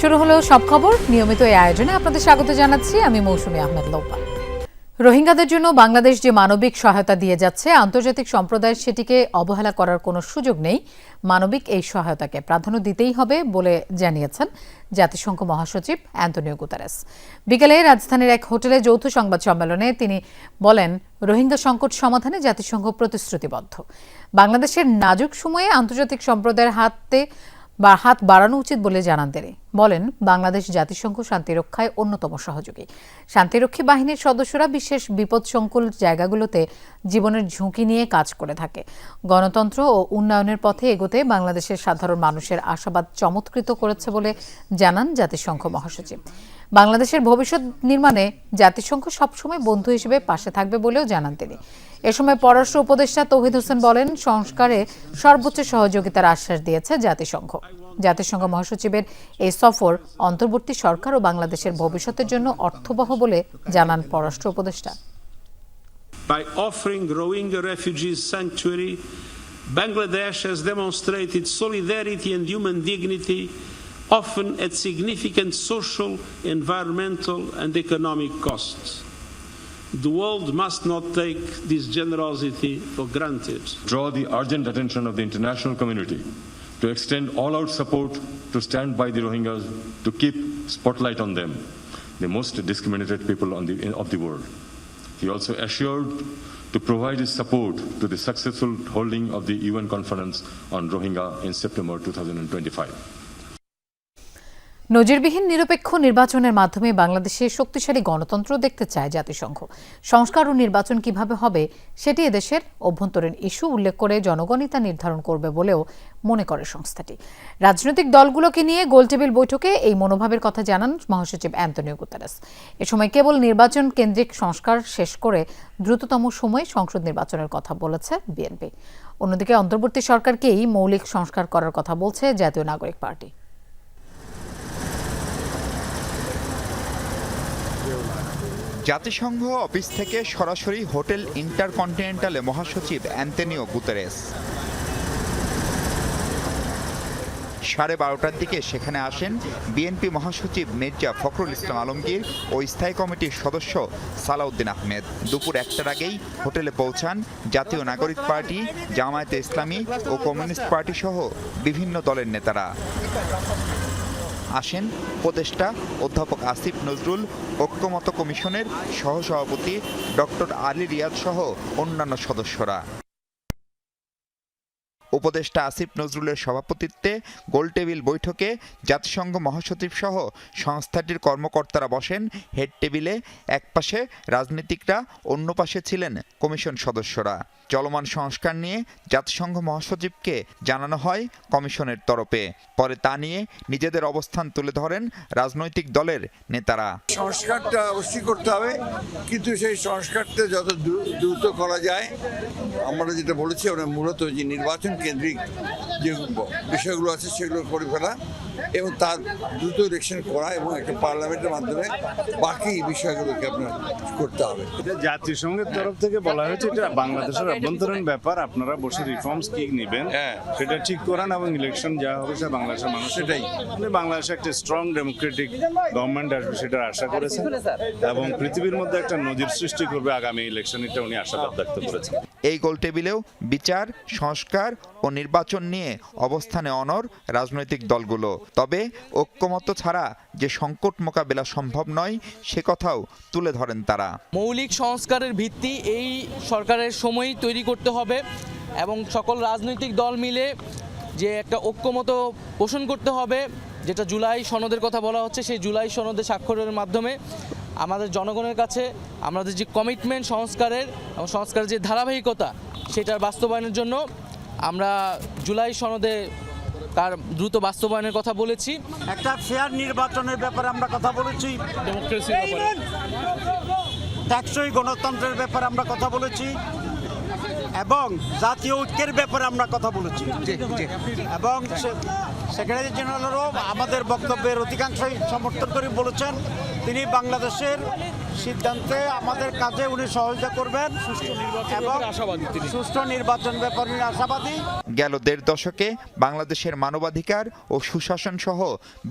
শুরু হলো সব খবর। নিয়মিত এই আয়োজনে আপনাদের স্বাগত জানাচ্ছি। আমি মৌসুমী আহমেদ লোপা রোহিঙ্গাদের জন্য বাংলাদেশ যে মানবিক সহায়তা দিয়ে যাচ্ছে, আন্তর্জাতিক সম্প্রদায়ের সেটিকে অবহেলা করার কোনো সুযোগ নেই। মানবিক এই সহায়তাকে প্রাধান্য দিতেই হবে বলে জানিয়েছেন জাতিসংঘ মহাসচিব অ্যান্তনিও গুতারেস। বিকেলে রাজধানীর এক হোটেলে যৌথ সংবাদ সম্মেলনে তিনি বলেন, রোহিঙ্গা সংকট সমাধানে জাতিসংঘ প্রতিশ্রুতিবদ্ধ। বাংলাদেশের নাজুক সময়ে আন্তর্জাতিক সম্প্রদায়ের হাতে বা হাত বাড়ানো উচিত বলে জানান তিনি। বলেন, বাংলাদেশ জাতিসংঘ শান্তিরক্ষায় অন্যতম সহযোগী। শান্তিরক্ষী বাহিনীর সদস্যরা বিশেষ বিপদসংকুল জায়গাগুলোতে জীবনের ঝুঁকি নিয়ে কাজ করে থাকে। গণতন্ত্র ও উন্নয়নের পথে এগোতে বাংলাদেশের সাধারণ মানুষের আশাবাদ চমৎকৃত করেছে বলে জানান জাতিসংঘ মহাসচিব। বাংলাদেশের ভবিষ্যৎ নির্মাণে জাতিসংঘ সবসময় বন্ধু হিসেবে পাশে থাকবে বলেও জানান তিনি। এ সময় পররাষ্ট্র উপদেষ্টা তৌহিদ হোসেন বলেন সংস্কারে সর্বোচ্চ সহযোগিতার আশ্বাস দিয়েছে জাতিসংঘ জাতিসংঘ মহাসচিবের এই সফর অন্তর্বর্তী সরকার ও বাংলাদেশের ভবিষ্যতের জন্য অর্থবহ বলে জানান পররাষ্ট্র উপদেষ্টা By offering Rohingya refugees sanctuary, Bangladesh has demonstrated solidarity and human dignity, often at significant social, environmental, and economic costs. The world must not take this generosity for granted. draw the urgent attention of the international community to extend all out support to stand by the Rohingyas to keep spotlight on them, the most discriminated people on the, of the world. He also assured to provide his support to the successful holding of the UN conference on Rohingya in September 2025. নজিরবিহীন নিরপেক্ষ নির্বাচনের মাধ্যমে বাংলাদেশে শক্তিশালী গণতন্ত্র দেখতে চায় জাতিসংঘ। সংস্কার ও নির্বাচন কীভাবে হবে সেটি এদেশের অভ্যন্তরীণ ইস্যু উল্লেখ করে জনগণই তা নির্ধারণ করবে বলেও মনে করে সংস্থাটি। রাজনৈতিক দলগুলোকে নিয়ে গোলটেবিল বৈঠকে এই মনোভাবের কথা জানান মহাসচিব অ্যান্তনিও গুতারাস। এ সময় কেবল নির্বাচন কেন্দ্রিক সংস্কার শেষ করে দ্রুততম সময়ে সংসদ নির্বাচনের কথা বলেছে বিএনপি। অন্যদিকে অন্তর্বর্তী সরকারকেই মৌলিক সংস্কার করার কথা বলছে জাতীয় নাগরিক পার্টি। জাতিসংঘ অফিস থেকে সরাসরি হোটেল ইন্টারকন্টিনেন্টালে মহাসচিব অ্যান্তনিও গুতেরেস। সাড়ে বারোটার দিকে সেখানে আসেন বিএনপি মহাসচিব মির্জা ফখরুল ইসলাম আলমগীর ও স্থায়ী কমিটির সদস্য সালাউদ্দিন আহমেদ। দুপুর একটার আগেই হোটেলে পৌঁছান জাতীয় নাগরিক পার্টি, জামায়াতে ইসলামী ও কমিউনিস্ট পার্টি সহ বিভিন্ন দলের নেতারা। আসেন উপদেষ্টা অধ্যাপক আসিফ নজরুল, ঐক্যমত কমিশনের সহসভাপতি ডক্টর আলী রিয়াদ সহ অন্যান্য সদস্যরা। উপদেষ্টা আসিফ নজরুলের সভাপতিত্বে গোলটেবিল বৈঠকে জাতিসংঘ মহাসচিব সহ সংস্থাটির কর্মকর্তারা বসেন। হেড টেবিলে একপাশে রাজনীতিকরা অন্য পাশে ছিলেন কমিশন সদস্যরা। চলমান সংস্কার নিয়ে জাতিসংঘ মহাসচিবকে জানানো হয় কমিশনের তরফে। পরে তা নিয়ে নিজেদের অবস্থান তুলে ধরেন রাজনৈতিক দলের নেতারা। সংস্কারটা অবশ্যই করতে হবে, কিন্তু সেই সংস্কারটা যত দ্রু- দ্রুত করা যায়, আমরা যেটা বলেছি, আমরা মূলত যে নির্বাচন কেন্দ্রিক যে বিষয়গুলো আছে সেগুলো করে ফেলা। এবং তার দ্রুত ইলেকশন করা এবং একটা পার্লামেন্টের মাধ্যমে বাকি বিষয়গুলোকে আপনার করতে হবে। এটা জাতিসংঘের তরফ থেকে বলা হয়েছে এটা বাংলাদেশের অভ্যন্তরীণ ব্যাপার। আপনারা বসে রিফর্মস কি নেবেন হ্যাঁ। সেটা ঠিক করান এবং ইলেকশন যা হবে সেটা বাংলাদেশের মানুষ সেটাই। আপনি বাংলাদেশে একটা স্ট্রং ডেমোক্রেটিক গভর্নমেন্ট আসবে সেটার আশা করেছেন এবং পৃথিবীর মধ্যে একটা নজির সৃষ্টি করবে আগামী ইলেকশন এটা উনি আশাবাদ ব্যক্ত করেছেন। এই গোলটেবিলেও বিচার সংস্কার ও নির্বাচন নিয়ে অবস্থানে অনর রাজনৈতিক দলগুলো। তবে ঐক্যমত্য ছাড়া যে সংকট মোকাবেলা সম্ভব নয়, সে কথাও তুলে ধরেন তারা। মৌলিক সংস্কারের ভিত্তি এই সরকারের সময়ই তৈরি করতে হবে এবং সকল রাজনৈতিক দল মিলে যে একটা ঐক্যমত পোষণ করতে হবে, যেটা জুলাই সনদের কথা বলা হচ্ছে, সেই জুলাই সনদে স্বাক্ষরের মাধ্যমে আমাদের জনগণের কাছে আমাদের যে কমিটমেন্ট সংস্কারের এবং সংস্কারের যে ধারাবাহিকতা, সেটার বাস্তবায়নের জন্য আমরা জুলাই সনদে তার দ্রুত বাস্তবায়নের কথা বলেছি। একটা ফেয়ার নির্বাচনের ব্যাপারে আমরা কথা বলেছি। টেকসই গণতন্ত্রের ব্যাপারে আমরা কথা বলেছি এবং জাতীয় ঐক্যের ব্যাপারে আমরা কথা বলেছি। এবং সেক্রেটারি জেনারেলও আমাদের বক্তব্যের অধিকাংশই সমর্থন করে বলেছেন। তিনি বাংলাদেশের সিদ্ধান্তে আমাদের কাজে উনি সহযোগিতা করবেন এবং সুষ্ঠু নির্বাচন ব্যাপারে আশাবাদী। গেল দেড় দশকে বাংলাদেশের মানবাধিকার ও সুশাসন সহ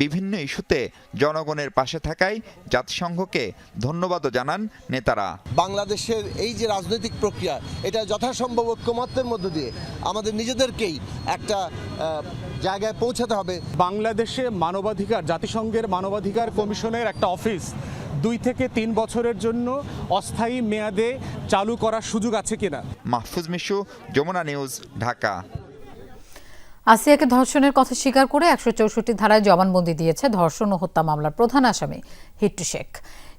বিভিন্ন ইস্যুতে জনগণের পাশে থাকায় জাতিসংঘকে ধন্যবাদও জানান নেতারা। বাংলাদেশের এই যে রাজনৈতিক প্রক্রিয়া এটা যথাসম্ভব ঐক্যমত্যের মধ্য দিয়ে আমাদের নিজেদেরকেই একটা জায়গায় পৌঁছাতে হবে। বাংলাদেশে মানবাধিকার জাতিসংঘের মানবাধিকার কমিশনের একটা অফিস দুই থেকে তিন বছরের জন্য অস্থায়ী মেয়াদে চালু করার সুযোগ আছে কিনা? মাহফুজ মিশু যমুনা নিউজ ঢাকা। আসিয়াকে ধর্ষণের কথা স্বীকার করে একশো চৌষট্টি ধারায় জবানবন্দি দিয়েছে ধর্ষণ ও হত্যা মামলার প্রধান আসামি হিট্টু শেখ।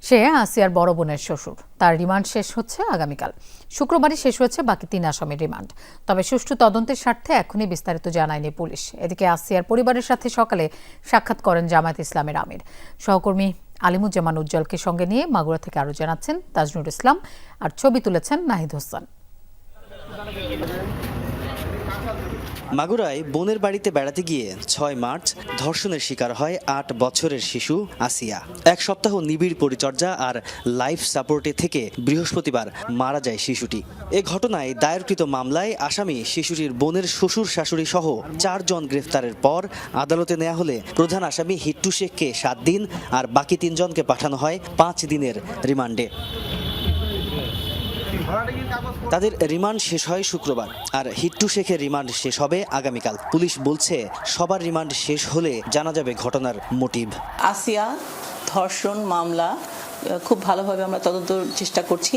সে আসিয়ার বড় বোনের শ্বশুর। তার রিমান্ড শেষ হচ্ছে আগামীকাল। শুক্রবারই শেষ হয়েছে বাকি তিন আসামির রিমান্ড। তবে সুষ্ঠু তদন্তের স্বার্থে এখনই বিস্তারিত জানায়নি পুলিশ। এদিকে আসিয়ার পরিবারের সাথে সকালে সাক্ষাৎ করেন জামায়াত ইসলামের আমির। সহকর্মী আলিমুজ্জামান উজ্জ্বলকে সঙ্গে নিয়ে মাগুরা থেকে আরও জানাচ্ছেন তাজনুর ইসলাম। আর ছবি তুলেছেন নাহিদ হোসেন। মাগুরায় বোনের বাড়িতে বেড়াতে গিয়ে ছয় মার্চ ধর্ষণের শিকার হয় আট বছরের শিশু আসিয়া। এক সপ্তাহ নিবিড় পরিচর্যা আর লাইফ সাপোর্টে থেকে বৃহস্পতিবার মারা যায় শিশুটি। এ ঘটনায় দায়েরকৃত মামলায় আসামি শিশুটির বোনের শ্বশুর শাশুড়ি সহ চারজন গ্রেফতারের পর আদালতে নেওয়া হলে প্রধান আসামি হিট্টু শেখকে সাত দিন আর বাকি তিনজনকে পাঠানো হয় পাঁচ দিনের রিমান্ডে। তাদের রিমান্ড শেষ হয় শুক্রবার, আর হিট্টু শেখের রিমান্ড শেষ হবে আগামীকাল। পুলিশ বলছে, সবার রিমান্ড শেষ হলে জানা যাবে ঘটনার মোটিভ। আসিয়া, ধর্ষণ মামলা খুব ভালোভাবে আমরা তদন্ত চেষ্টা করছি।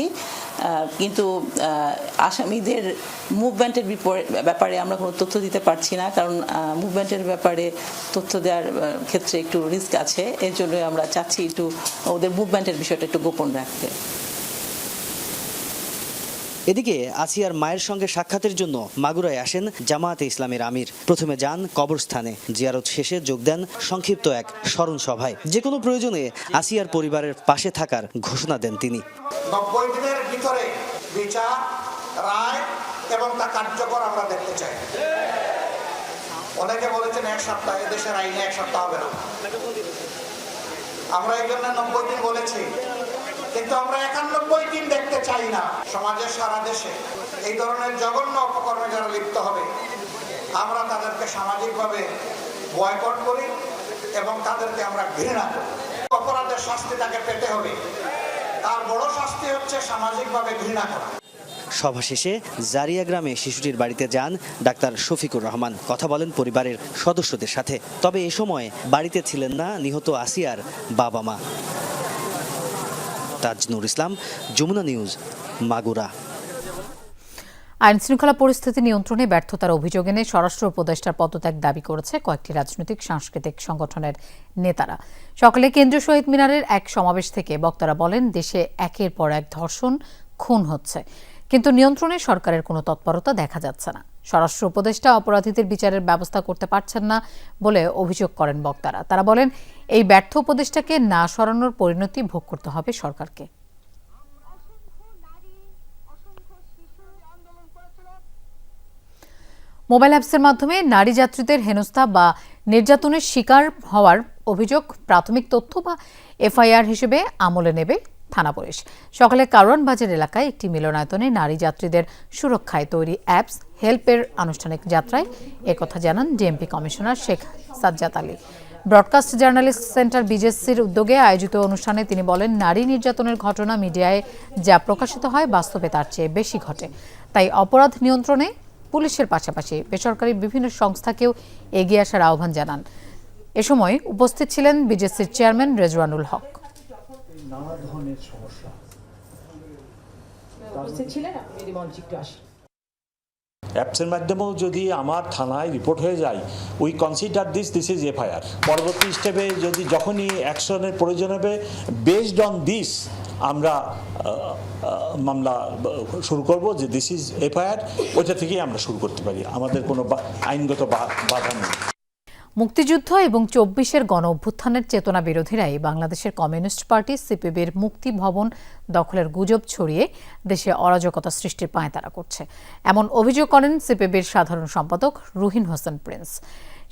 কিন্তু আসামিদের মুভমেন্টের ব্যাপারে আমরা কোনো তথ্য দিতে পারছি না, কারণ মুভমেন্টের ব্যাপারে তথ্য দেওয়ার ক্ষেত্রে একটু রিস্ক আছে। এর জন্য আমরা চাচ্ছি একটু ওদের মুভমেন্টের বিষয়টা একটু গোপন রাখতে। এদিকে আসিয়ার মায়ের সঙ্গে সাক্ষাতের জন্য মাগুরায় আসেন জামায়াতে ইসলামের আমির। প্রথমে যান কবরস্থানে। জিয়ারত শেষে যোগ দেন সংক্ষিপ্ত এক স্মরণ সভায়। যে কোনো প্রয়োজনে আসিয়ার পরিবারের পাশে থাকার ঘোষণা দেন তিনি। নব্বই দিনের ভিতরে বিচার, রায় এবং তা কার্যকর আমরা দেখতে চাই। অনেকে বলেছেন এক সপ্তাহ দেশের আইনে এক সপ্তাহ হবে না। আমরা এই জন্য নব্বই দিন বলেছি কিন্তু আমরা একানব্বই দিন দেখতে চাই না। সমাজের সারা দেশে এই ধরনের জঘন্য অপকর্মে যারা লিপ্ত হবে, আমরা তাদেরকে সামাজিকভাবে বয়কট করি এবং তাদেরকে আমরা ঘৃণা করি। অপরাধের শাস্তি তাকে পেতে হবে। তার বড় শাস্তি হচ্ছে সামাজিকভাবে ঘৃণা করা। সভা শেষে জারিয়া গ্রামে শিশুটির বাড়িতে যান ডাক্তার শফিকুর রহমান। কথা বলেন পরিবারের সদস্যদের সাথে। তবে এ সময় বাড়িতে ছিলেন না নিহত আসিয়ার বাবা মা তাজনুর ইসলাম, যমুনা নিউজ, মাগুরা। আইন শৃঙ্খলা পরিস্থিতি নিয়ন্ত্রণে ব্যর্থতার অভিযোগ এনে স্বরাষ্ট্র উপদেষ্টার পদত্যাগ দাবি করেছে কয়েকটি রাজনৈতিক, সাংস্কৃতিক সংগঠনের নেতারা। সকালে কেন্দ্রীয় শহীদ মিনারের এক সমাবেশ থেকে বক্তারা বলেন, দেশে একের পর এক ধর্ষণ, খুন হচ্ছে। কিন্তু নিয়ন্ত্রণে সরকারের কোনো তৎপরতা দেখা যাচ্ছে না। স্বরাষ্ট্র উপদেষ্টা অপরাধীদের বিচারের ব্যবস্থা করতে পারছেন না বলে অভিযোগ করেন বক্তারা। তারা বলেন, এই ব্যর্থ উপদেষ্টাকে না সরানোর পরিণতি ভোগ করতে হবে সরকারকে। মোবাইল অ্যাপসের মাধ্যমে নারী যাত্রীদের হেনস্থা বা নির্যাতনের শিকার হওয়ার অভিযোগ প্রাথমিক তথ্য বা এফআইআর হিসেবে আমলে নেবে থানা পুলিশ। সকালে কারওয়ান বাজার এলাকায় একটি মিলনায়তনে নারী যাত্রীদের সুরক্ষায় তৈরি অ্যাপস হেল্পের আনুষ্ঠানিক যাত্রায় একথা জানান DMP commissioner Sheikh Sajjad Ali. Broadcast journalist centre বিজেসির উদ্যোগে আয়োজিত অনুষ্ঠানে তিনি বলেন নারী নির্যাতনের ঘটনা মিডিয়ায় যা প্রকাশিত হয় বাস্তবে তার চেয়ে বেশি ঘটে। তাই অপরাধ নিয়ন্ত্রণে পুলিশের পাশাপাশি বেসরকারি বিভিন্ন সংস্থাকেও এগিয়ে আসার আহ্বান জানান। এ সময় উপস্থিত ছিলেন বিজেসির চেয়ারম্যান রেজওয়ানুল হক। অ্যাপসের মাধ্যমেও যদি আমার থানায় রিপোর্ট হয়ে যায় we consider this this is FIR পরবর্তী স্টেপে যদি যখনই অ্যাকশনের প্রয়োজন হবে বেসড অন দিস আমরা মামলা শুরু করব যে দিস ইজ এফআইআর ওইটা থেকেই আমরা শুরু করতে পারি। আমাদের কোনো আইনগত বাধা নেই। মুক্তিযুদ্ধ এবং চব্বিশের গণ অভ্যুত্থানের চেতনা বিরোধীরাই বাংলাদেশের কমিউনিস্ট পার্টি, সিপিবির মুক্তি ভবন দখলের গুজব ছড়িয়ে দেশে অরাজকতা সৃষ্টির পায়তারা করছে। এমন অভিযোগ করেন সিপিবির সাধারণ সম্পাদক রুহিন হোসেন প্রিন্স।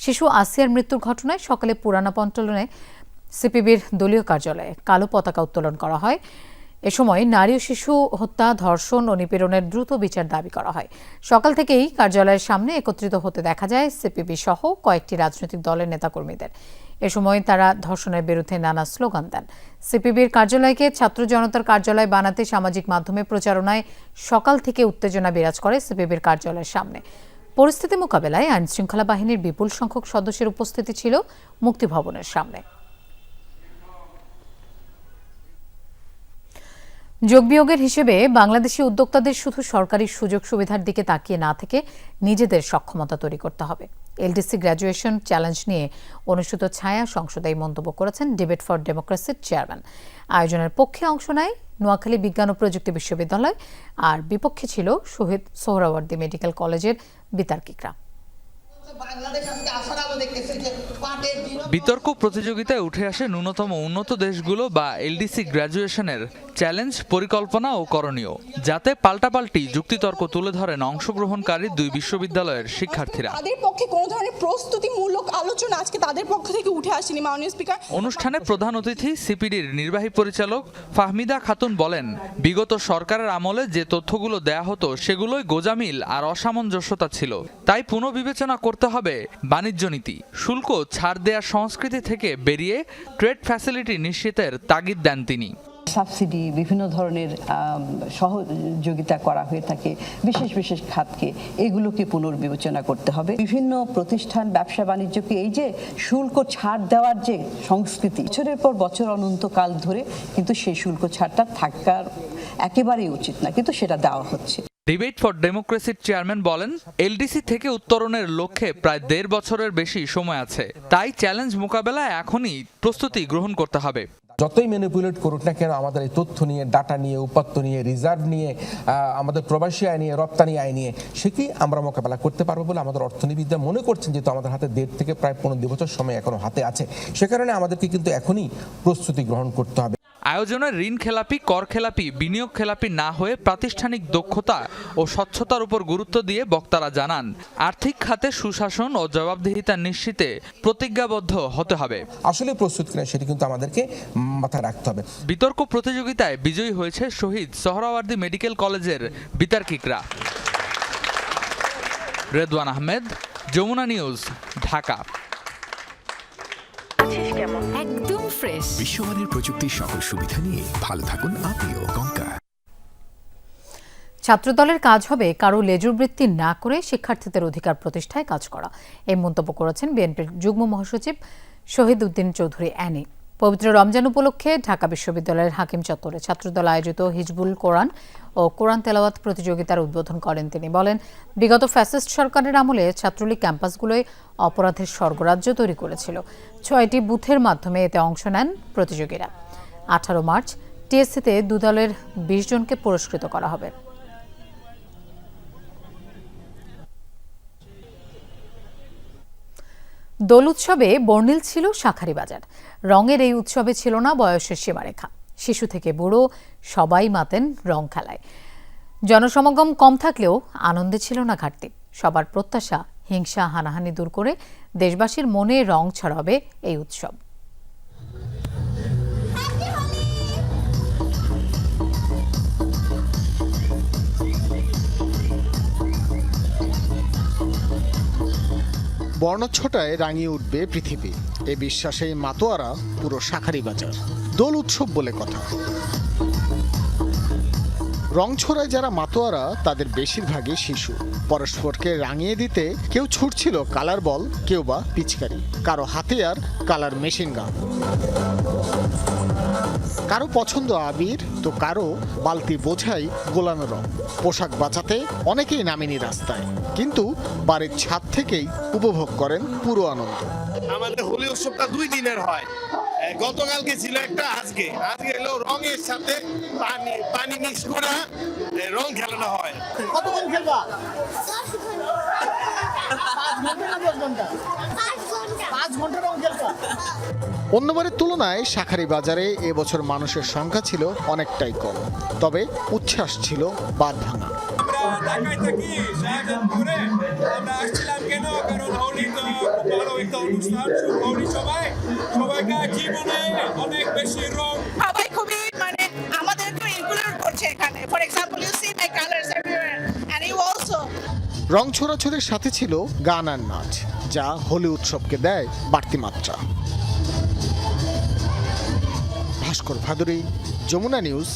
শিশু আসিয়ার মৃত্যুর ঘটনায় সকালে পুরানা পন্টলনে সিপিবির দলীয় কার্যালয়ে কালো পতাকা উত্তোলন করা হয়। এ সময় নারী ও শিশু হত্যা, ধর্ষণ ও নিপীড়নের দ্রুত বিচার দাবি করা হয়। সকাল থেকেই কার্যালয়ের সামনে একত্রিত হতে দেখা যায়, সিপিবি সহ কয়েকটি রাজনৈতিক দলের নেতাকর্মীদের। এ সময় তারা ধর্ষণের বিরুদ্ধে নানা স্লোগান দেন। সিপিবির কার্যালয়কে ছাত্র জনতার কার্যালয় বানাতে সামাজিক মাধ্যমে প্রচারণায় সকাল থেকে উত্তেজনা বিরাজ করে সিপিবির কার্যালয়ের সামনে। পরিস্থিতি মোকাবেলায় আইনশৃঙ্খলা বাহিনীর বিপুল সংখ্যক সদস্যের উপস্থিতি ছিল মুক্তিভবনের সামনে। যোগ বিয়োগের হিসেবে বাংলাদেশি উদ্যোক্তাদের শুধু সরকারি সুযোগ সুবিধার দিকে তাকিয়ে না থেকে নিজেদের সক্ষমতা তৈরি করতে হবে। এলডিসি গ্র্যাজুয়েশন চ্যালেঞ্জ নিয়ে অনুষ্ঠিত ছায়া সংসদে এই মন্তব্য করেছেন ডিবেট ফর ডেমোক্রেসির চেয়ারম্যান। আয়োজনের পক্ষে অংশ নেয় নোয়াখালী বিজ্ঞান ও প্রযুক্তি বিশ্ববিদ্যালয়, আর বিপক্ষে ছিল শহীদ সোহরাওয়ার্দী মেডিকেল কলেজের বিতার্কিকরা। বিতর্ক প্রতিযোগিতায় উঠে আসে ন্যূনতম উন্নত দেশগুলো বা এলডিসি গ্র্যাজুয়েশনের চ্যালেঞ্জ পরিকল্পনা ও করণীয় যাতে পাল্টাপাল্টি যুক্তিতর্ক তুলে ধরেন অংশগ্রহণকারী দুই বিশ্ববিদ্যালয়ের শিক্ষার্থীরা। তাদের পক্ষে কোনো ধরনের প্রস্তুতিমূলক আলোচনা আজকে তাদের পক্ষ থেকে উঠে আসেনি মাননীয় স্পিকার। অনুষ্ঠানে প্রধান অতিথি সিপিডির নির্বাহী পরিচালক ফাহমিদা খাতুন বলেন বিগত সরকারের আমলে যে তথ্যগুলো দেয়া হতো সেগুলোই গোজামিল আর অসামঞ্জস্যতা ছিল। তাই পুনর্বিবেচনা করতে হবে বাণিজ্য নীতি। শুল্ক ছাড় দেওয়ার সংস্কৃতি থেকে বেরিয়ে ট্রেড ফ্যাসিলিটি নিশ্চিতের তাগিদ দেন তিনি। সাবসিডি, বিভিন্ন ধরনের সহযোগিতা করা হয়ে থাকে, বিশেষ বিশেষ খাতকে, এগুলোকে পুনর্বিবেচনা করতে হবে। বিভিন্ন প্রতিষ্ঠান, ব্যবসা বাণিজ্যকে এই যে শুল্ক ছাড় দেওয়ার যে সংস্কৃতি, বছরের পর বছর অনন্তকাল ধরে কিন্তু সেই শুল্ক ছাড়টা থাকার একেবারেই উচিত না, কিন্তু সেটা দেওয়া হচ্ছে। ডিবেট ফর ডেমোক্রেসির চেয়ারম্যান বলেন এলডিসি থেকে উত্তরণের লক্ষ্যে প্রায় দেড় বছরের বেশি সময় আছে। তাই চ্যালেঞ্জ মোকাবেলায় এখনই প্রস্তুতি গ্রহণ করতে হবে। যতই ম্যানিপুলেট করুক না কেন, আমাদের এই তথ্য নিয়ে ডাটা নিয়ে, উপাত্ত নিয়ে রিজার্ভ নিয়ে আমাদের প্রবাসী আয় নিয়ে, রপ্তানি আয় নিয়ে, সে কি আমরা মোকাবেলা করতে পারব বলে আমাদের অর্থনীতিবিদরা মনে করছেন? যেহেতু আমাদের হাতে দেড় থেকে প্রায় পনেরো দু বছর সময় এখনও হাতে আছে, সে কারণে আমাদেরকে কিন্তু এখনই প্রস্তুতি গ্রহণ করতে হবে। আয়োজনে ঋণ খেলাপি কর খেলাপি বিনিয়োগ খেলাপি না হয়ে প্রাতিষ্ঠানিক দক্ষতা ও স্বচ্ছতার উপর গুরুত্ব দিয়ে বক্তারা জানান আর্থিক খাতে সুশাসন ও জবাবদিহিতা নিশ্চিতে প্রতিজ্ঞাবদ্ধ হতে হবে। আসলে প্রস্তুত কিনা সেটি কিন্তু আমাদেরকে মাথায় রাখতে হবে। বিতর্ক প্রতিযোগিতায় বিজয়ী হয়েছে শহীদ সোহরাওয়ার্দী মেডিকেল কলেজের বিতার্কিকরা। রেদওয়ান আহমেদ যমুনা নিউজ ঢাকা। ফ্রেশ বিশ্বমানের প্রযুক্তির সকল সুবিধা নিয়ে ভালো থাকুন আপনিও কঙ্কা ছাত্রদলের কাজ হবে কারও লেজুর বৃত্তি না করে শিক্ষার্থীদের অধিকার প্রতিষ্ঠায় কাজ করা। এই মন্তব্য করেছেন বিএনপির যুগ্ম মহাসচিব শহীদ উদ্দিন চৌধুরী অ্যানি পবিত্র রমজান উপলক্ষে ঢাকা বিশ্ববিদ্যালয়ের হাকিম চত্বরে ছাত্রদল আয়োজিত হিজবুল কোরআন ও কোরআন তেলাওয়াত প্রতিযোগিতার উদ্বোধন করেন তিনি। বলেন, বিগত ফ্যাসিস্ট সরকারের আমলে ছাত্রলীগ ক্যাম্পাসগুলোয় অপরাধের স্বর্গরাজ্য তৈরি করেছিল। ছয়টি বুথের মাধ্যমে এতে অংশ নেন প্রতিযোগীরা। আঠারো মার্চ টিএসসিতে দু দলের বিশ জনকে পুরস্কৃত করা হবে। দোল উৎসবে বর্ণিল ছিল শাঁখারি বাজার। রঙের এই উৎসবে ছিল না বয়সের সীমারেখা। শিশু থেকে বুড়ো সবাই মাতেন রং খেলায়। জনসমাগম কম থাকলেও আনন্দে ছিল না ঘাটতি। সবার প্রত্যাশা, হিংসা, হানাহানি দূর করে দেশবাসীর মনে রং ছড়াবে এই উৎসব। বর্ণচ্ছটায় রাঙিয়ে উঠবে পৃথিবী। এ বিশ্বাসে মাতোয়ারা পুরো শাখারি বাজার। দোল উৎসব বলে কথা। রং ছড়ায় যারা মাতোয়ারা, তাদের বেশিরভাগই শিশু। পরস্পরকে রাঙিয়ে দিতে কেউ ছুটছিল কালার বল, কেউ বা পিচকারি। কারও হাতে আর কালার মেশিন গান। কারও পছন্দ আবির তো কারও বালতি বোঝাই গোলানো রং। পোশাক বাঁচাতে অনেকেই নামেনি রাস্তায় কিন্তু বাড়ির ছাদ থেকেই উপভোগ করেন পুরো আনন্দ। আমাদের হোলি উৎসবটা দুই দিনের হয়। গতকালকে ছিল একটা আজকে। আজকে হলো রঙের সাথে পানি পানি মিক্স করে রং খেলানো হয়। কতক্ষণ খেলবা? অন্যবারের তুলনায় শাখারি বাজারে এবছর মানুষের সংখ্যা ছিল অনেকটাই কম। তবে উচ্ছ্বাস ছিল বাদ ভাঙা। ঢাকায় থাকি শাহজাহানপুরে। আমরা আসছিলাম কেন? কারণ হোলি তো খুব ভালো একটা অনুষ্ঠান হোলি সবাই। সবাইকার জীবনে অনেক বেশি রং। সবাই খুবই মানে আমাদের তো এখানে। ফর এক্সাম্পল রং ছোড়াছড়ির সাথে ছিল গান আর নাচ, যা হোলি উৎসবকে দেয় বাড়তি মাত্রা। ভাস্কর ভাদুরী, যমুনা নিউজ,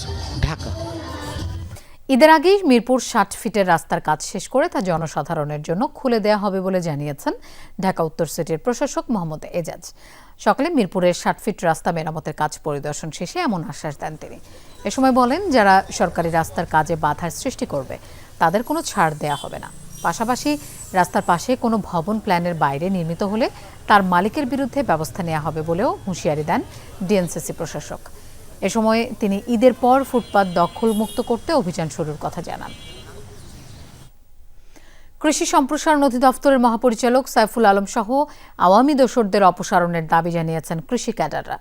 ঢাকা। ঈদের আগেই মিরপুর ষাট ফিটের রাস্তার কাজ শেষ করে তা জনসাধারণের জন্য খুলে দেওয়া হবে বলে জানিয়েছেন ঢাকা উত্তর সিটির প্রশাসক মোহাম্মদ এজাজ। সকালে মিরপুরের ষাট ফিট রাস্তা মেরামতের কাজ পরিদর্শন শেষে এমন আশ্বাস দেন তিনি। এ সময় বলেন, যারা সরকারি রাস্তার কাজে বাধার সৃষ্টি করবে, তাদের কোনো ছাড় দেয়া হবে না। পাশাপাশি রাস্তার পাশে কোনো ভবন প্ল্যানের বাইরে নির্মিত হলে তার মালিকের বিরুদ্ধে ব্যবস্থা নেওয়া হবে বলেও হুঁশিয়ারি দেন ডিএনসিসি প্রশাসক। এ সময় তিনি ঈদের পর ফুটপাত দখলমুক্ত করতে অভিযান শুরুর কথা জানান। কৃষি সম্প্রসারণ অধিদপ্তরের মহাপরিচালক সাইফুল আলম সহ আওয়ামী দোসরদের অপসারণের দাবি জানিয়েছেন কৃষি ক্যাডাররা।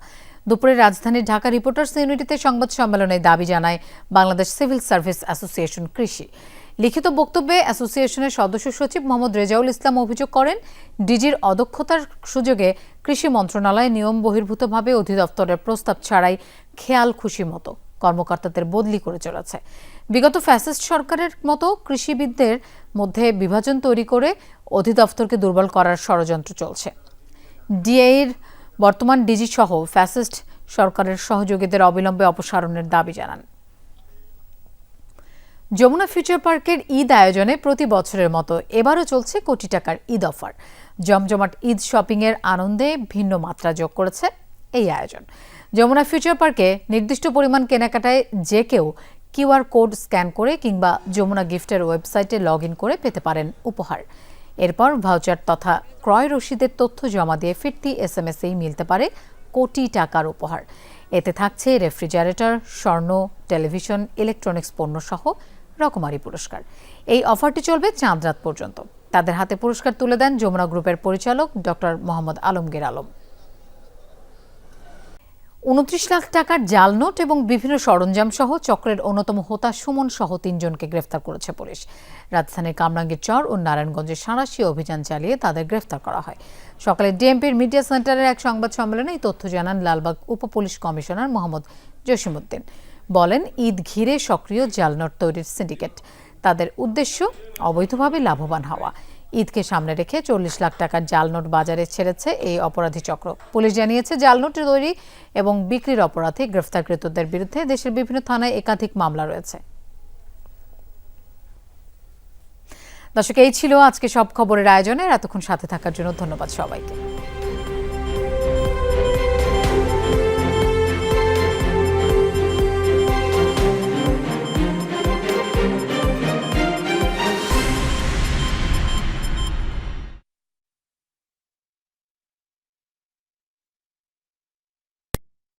দুপুরে রাজধানীর ঢাকা রিপোর্টার্স ইউনিটিতে সংবাদ সম্মেলনে দাবি জানায় বাংলাদেশ সিভিল সার্ভিস অ্যাসোসিয়েশন কৃষি। লিখিত বক্তব্যে অ্যাসোসিয়েশনের সদস্য সচিব মোহাম্মদ রেজাউল ইসলাম অভিযোগ করেন, ডিজির অদক্ষতার সুযোগে কৃষি মন্ত্রণালয় নিয়ম বহির্ভূতভাবে অধিদপ্তরের প্রস্তাব ছাড়াই খেয়াল খুশি মতো কর্মকর্তাদের বদলি করে চলেছে। বিগত ফ্যাসিস্ট সরকারের মতো কৃষিবিদদের মধ্যে বিভাজন তৈরি করে অধিদপ্তরকে দুর্বল করার ষড়যন্ত্র চলছে। ডিএর বর্তমান ডিজি সহ ফ্যাসিস্ট সরকারের সহযোগীদের অবিলম্বে অপসারণের দাবি জানান। যমুনা ফিউচার পার্কের ঈদ আয়োজনে প্রতি বছরের মতো এবারও চলছে কোটি টাকার ঈদ অফার। জমজমাট ঈদ শপিংয়ের আনন্দে ভিন্ন মাত্রা যোগ করেছে এই আয়োজন। যমুনা ফিউচার পার্কে নির্দিষ্ট পরিমাণ কেনাকাটায় যে কেউ কিউআর কোড স্ক্যান করে কিংবা যমুনা গিফটের ওয়েবসাইটে লগ করে পেতে পারেন উপহার। এরপর ভাউচার তথা ক্রয় রসিদের তথ্য জমা দিয়ে ফিরতি এস এম এসেই মিলতে পারে কোটি টাকার উপহার। এতে থাকছে রেফ্রিজারেটর, স্বর্ণ, টেলিভিশন, ইলেকট্রনিক্স পণ্য সহ রকমারি পুরস্কার। এই অফারটি চলবে চাঁদ রাত পর্যন্ত। তাদের হাতে পুরস্কার তুলে দেন যমুনা গ্রুপের পরিচালক ডক্টর মোহাম্মদ আলমগীর আলম। উনত্রিশ লাখ টাকার জাল নোট এবং বিভিন্ন সরঞ্জাম সহ চক্রের অন্যতম হোতা সুমন সহ তিনজনকে গ্রেফতার করেছে পুলিশ। রাজধানীর কামরাঙ্গীর চর ও নারায়ণগঞ্জের সাঁড়াশি অভিযান চালিয়ে তাদের গ্রেফতার করা হয়। সকালে ডিএমপির মিডিয়া সেন্টারের এক সংবাদ সম্মেলনে এই তথ্য জানান লালবাগ উপ পুলিশ কমিশনার মোহাম্মদ জসিমউদ্দিন। বলেন, ঈদ ঘিরে সক্রিয় জাল নোট তৈরির সিন্ডিকেট। তাদের উদ্দেশ্য, অবৈধভাবে লাভবান হওয়া। ঈদকে সামনে রেখে চল্লিশ লাখ টাকার জাল নোট বাজারে ছেড়েছে এই অপরাধী চক্র। পুলিশ জানিয়েছে জাল নোট তৈরি এবং বিক্রির অপরাধে গ্রেফতারকৃতদের বিরুদ্ধে দেশের বিভিন্ন থানায় একাধিক মামলা রয়েছে। দর্শক, এই ছিল আজকে সব খবরের আয়োজনের। এতক্ষণ সাথে থাকার জন্য ধন্যবাদ সবাইকে।